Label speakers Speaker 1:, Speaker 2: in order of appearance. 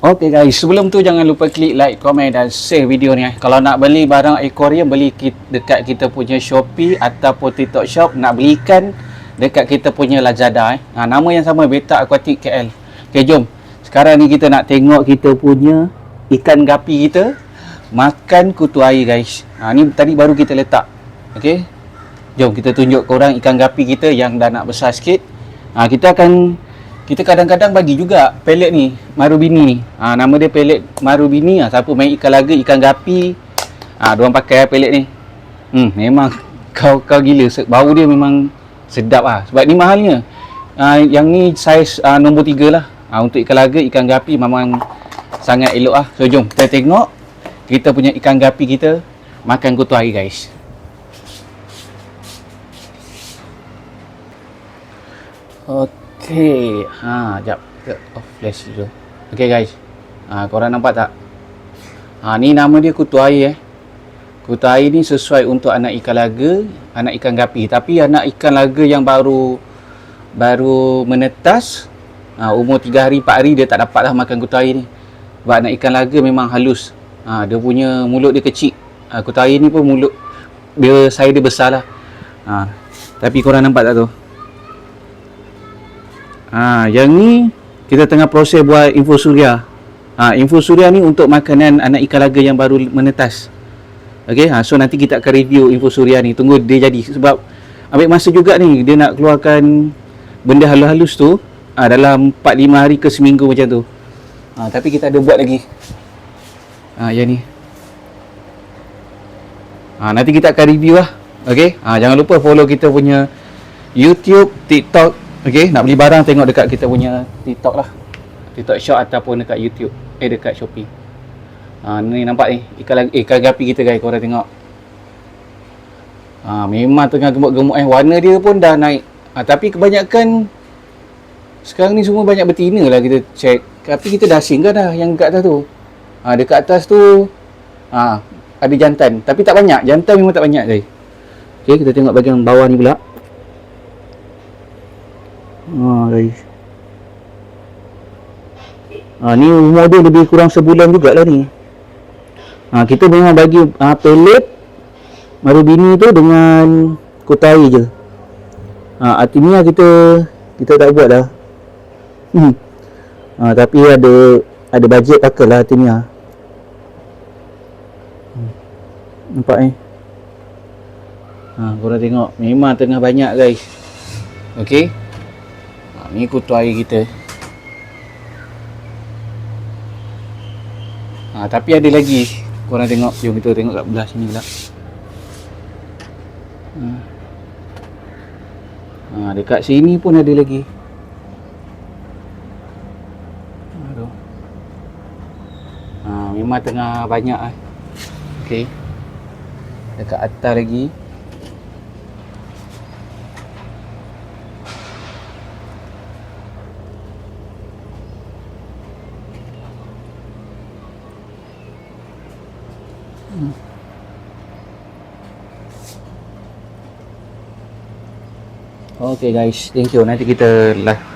Speaker 1: Okay guys, sebelum tu jangan lupa klik like, komen dan share video ni eh. Kalau nak beli barang aquarium, beli dekat kita punya Shopee ataupun TikTok Shop. Nak belikan dekat kita punya Lazada eh. Ha, nama yang sama, Beta Aquatic KL. Okay, jom. Sekarang ni kita nak tengok kita punya ikan gapi kita makan kutu air guys. Ha, ni tadi baru kita letak. Okay. Jom kita tunjuk korang ikan gapi kita yang dah nak besar sikit. Ha, kita akan kita kadang-kadang bagi juga pelet ni marubini ni. Ha, nama dia pelet marubini. Ha, siapa main ikan laga ikan gapi. Ha, diorang pakai pelet ni. Hmm, memang kau kau gila. Bau dia memang sedap ah sebab ni mahalnya ha, yang ni saiz ha, nombor 3 lah. Ha, untuk ikan laga ikan gapi memang sangat elok ah so jom kita tengok. Kita punya ikan gapi kita. Makan kutu air guys Okey. Ha, jap. Off flash dulu. Okey guys. Ha, korang nampak tak? Ha, ni nama dia kutu air eh. Kutu air ni sesuai untuk anak ikan laga, anak ikan gapi. Tapi anak ikan laga yang baru baru menetas, ha, umur 3 hari, 4 hari dia tak dapat lah makan kutu air ni. Sebab anak ikan laga memang halus. Ha, dia punya mulut dia kecil. Ha, kutu air ni pun mulut dia saya dia besar lah. Ha, tapi korang nampak tak tu? Ha, yang ni kita tengah proses buat infosuria. Ha, infosuria ni untuk makanan anak ikan laga yang baru menetas. Okey, ha, so nanti kita akan review infosuria ni. Tunggu dia jadi sebab ambil masa juga ni dia nak keluarkan benda halus-halus tu ha, dalam 4 5 hari ke seminggu macam tu. Ha, tapi kita ada buat lagi. Ha, yang ni. Ha, nanti kita akan review lah. Okey, ha, jangan lupa follow kita punya YouTube, TikTok, Okey, nak beli barang tengok dekat kita punya TikTok lah. TikTok Shop ataupun dekat YouTube. Eh dekat Shopee. Ha, ni nampak ni ikan lagi eh, gapi kita guys korang tengok. Ha, memang tengah gemuk-gemuk eh warna dia pun dah naik. Ha, tapi kebanyakan sekarang ni semua banyak betina lah kita check. Tapi kita dah asing kan dah yang dekat atas tu. Ha, dekat atas tu ha, ada jantan tapi tak banyak. Jantan memang tak banyak guys. Okey, kita tengok bahagian bawah ni pula. Ha guys. Ha ni umur dia lebih kurang sebulan jugalah ni. Ha kita memang bagi ha, pelet marubini tu dengan kotai je. Ha artinya kita kita tak buat dah. Hmm. Ha tapi ada ada bajet pakai lah artinya. Hmm. Nampak ni. Ha korang tengok memang tengah banyak guys. Okey. Ni kutu air kita. Ha, tapi ada lagi. Korang tengok. Jom kita tengok kat belah sini pula. Ha. Ha, dekat sini pun ada lagi. Memang tengah banyak ah. Okey. Dekat atas lagi. Okay guys, thank you. Nanti kita live